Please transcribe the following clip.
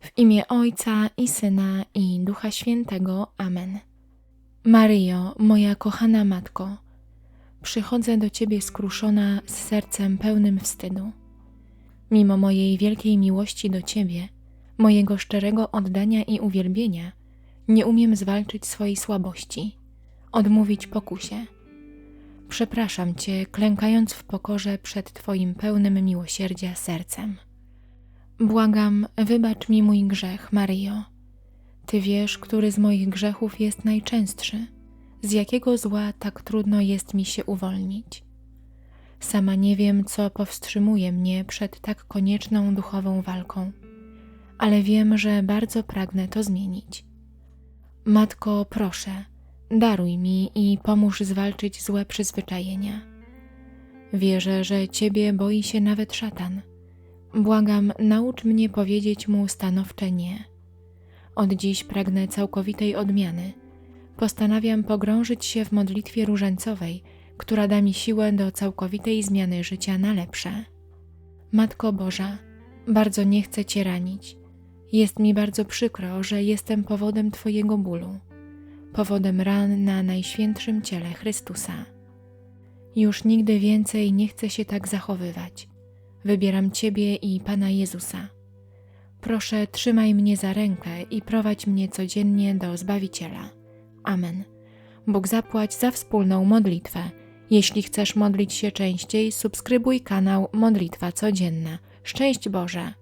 W imię Ojca i Syna i Ducha Świętego. Amen. Maryjo, moja kochana Matko, przychodzę do Ciebie skruszona z sercem pełnym wstydu. Mimo mojej wielkiej miłości do Ciebie, mojego szczerego oddania i uwielbienia, nie umiem zwalczyć swojej słabości, odmówić pokusie. Przepraszam Cię, klękając w pokorze przed Twoim pełnym miłosierdzia sercem. Błagam, wybacz mi mój grzech, Maryjo. Ty wiesz, który z moich grzechów jest najczęstszy, z jakiego zła tak trudno jest mi się uwolnić. Sama nie wiem, co powstrzymuje mnie przed tak konieczną duchową walką, ale wiem, że bardzo pragnę to zmienić. Matko, proszę, daruj mi i pomóż zwalczyć złe przyzwyczajenia. Wierzę, że Ciebie boi się nawet szatan. Błagam, naucz mnie powiedzieć mu stanowcze nie. Od dziś pragnę całkowitej odmiany. Postanawiam pogrążyć się w modlitwie różańcowej, która da mi siłę do całkowitej zmiany życia na lepsze. Matko Boża, bardzo nie chcę Cię ranić. Jest mi bardzo przykro, że jestem powodem Twojego bólu, powodem ran na najświętszym ciele Chrystusa. Już nigdy więcej nie chcę się tak zachowywać. Wybieram Ciebie i Pana Jezusa. Proszę, trzymaj mnie za rękę i prowadź mnie codziennie do Zbawiciela. Amen. Bóg zapłać za wspólną modlitwę. Jeśli chcesz modlić się częściej, subskrybuj kanał Modlitwa Codzienna. Szczęść Boże!